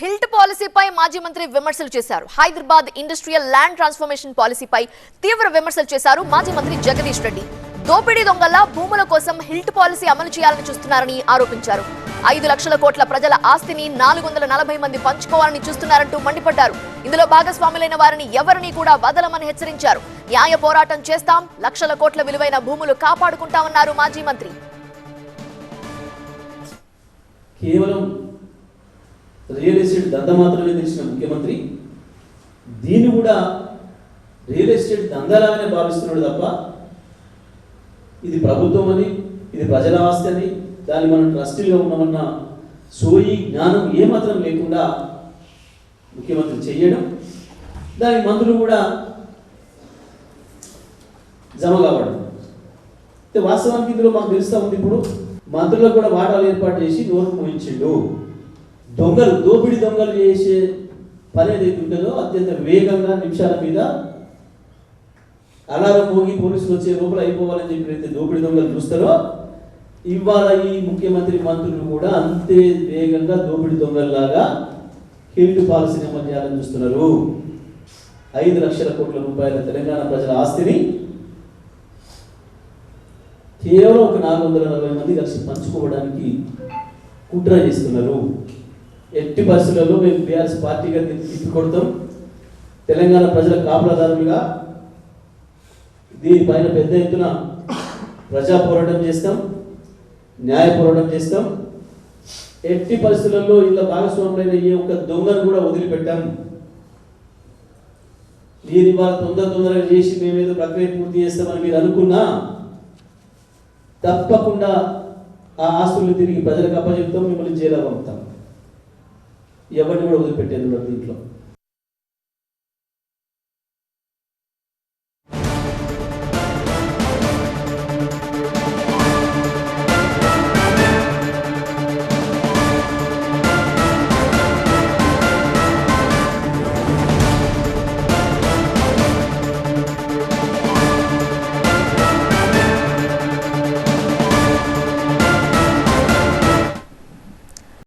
HILT పాలసీపై మాజీ మంత్రి విమర్శలు చేశారు. హైదరాబాద్ ఇండస్ట్రియల్ ల్యాండ్ ట్రాన్స్ఫర్మేషన్ పాలసీపై తీవ్ర విమర్శలు చేశారు మాజీ మంత్రి జగదీష్ రెడ్డి. దోపిడీ దొంగల భూముల కోసం హిల్ట్ పాలసీ అమలు చేయాలని చూస్తున్నారని ఆరోపించారు. ఐదు లక్షల కోట్ల ప్రజల ఆస్తిని నాలుగు వందల నలభై మంది పంచుకోవాలని చూస్తున్నారంటూ మండిపడ్డారు. ఇందులో భాగస్వాములైన వారిని ఎవరిని కూడా వదలమని హెచ్చరించారు. న్యాయ పోరాటం చేస్తాం లక్షల కోట్ల విలువైన భూములు కాపాడుకుంటామన్నారు మాజీ మంత్రి. కేవలం రియల్ ఎస్టేట్ దంద మాత్రమే తెలిసిన ముఖ్యమంత్రి. దీన్ని కూడా రియల్ ఎస్టేట్ దందలాగానే భావిస్తున్నాడు తప్ప ఇది ప్రభుత్వం అని ఇది ప్రజల ఆస్తి అని దాన్ని మనం ట్రస్టీగా ఉన్నామన్న సోయి జ్ఞానం ఏమాత్రం లేకుండా ముఖ్యమంత్రి చేయడం దానికి మంత్రులు కూడా జమ కావడం. వాస్తవానికి ఇందులో మాకు తెలుస్తూ ఉంది ఇప్పుడు మంత్రులకు కూడా వాటాలు ఏర్పాటు చేసి నోరు మూయించిండు. దొంగలు దోపిడీ దొంగలు చేసే పని ఏదైతే ఉంటుందో అత్యంత వేగంగా నిమిషాల మీద అలారం పోగి పోలీసులు వచ్చే లోపల అయిపోవాలని చెప్పి అయితే దోపిడీ దొంగలు చూస్తారో ఇవాళ ఈ ముఖ్యమంత్రి మంత్రులు కూడా అంతే వేగంగా దోపిడీ దొంగల్లాగా హిల్ట్ పాలసీని అమలు చేయాలని చూస్తున్నారు. ఐదు లక్షల కోట్ల రూపాయల తెలంగాణ ప్రజల ఆస్తిని కేవలం ఒక నాలుగు వందల నలభై మంది కలిసి పంచుకోవడానికి కుట్ర చేస్తున్నారు. ఎట్టి పరిస్థితులలో మేము బీఆర్ఎస్ పార్టీగా తిప్పి కొడతాం తెలంగాణ ప్రజల కాపులదారులుగా దీనిపైన పెద్ద ఎత్తున ప్రజా పోరాటం చేస్తాం న్యాయ పోరాటం చేస్తాం. ఎట్టి పరిస్థితులలో ఇలా భాగస్వాములైన ఏ ఒక్క దొంగను కూడా వదిలిపెట్టాం. మీరు ఇవాళ తొందర తొందరగా చేసి మేమేదో ప్రక్రియ పూర్తి చేస్తామని మీరు అనుకున్నా తప్పకుండా ఆ ఆస్తులు తిరిగి ప్రజలకు అప్పచెప్తాం మిమ్మల్ని జైలు పంపుతాం. ఎవరిని కూడా వదిలిపెట్టేది ఉన్నారు దీంట్లో.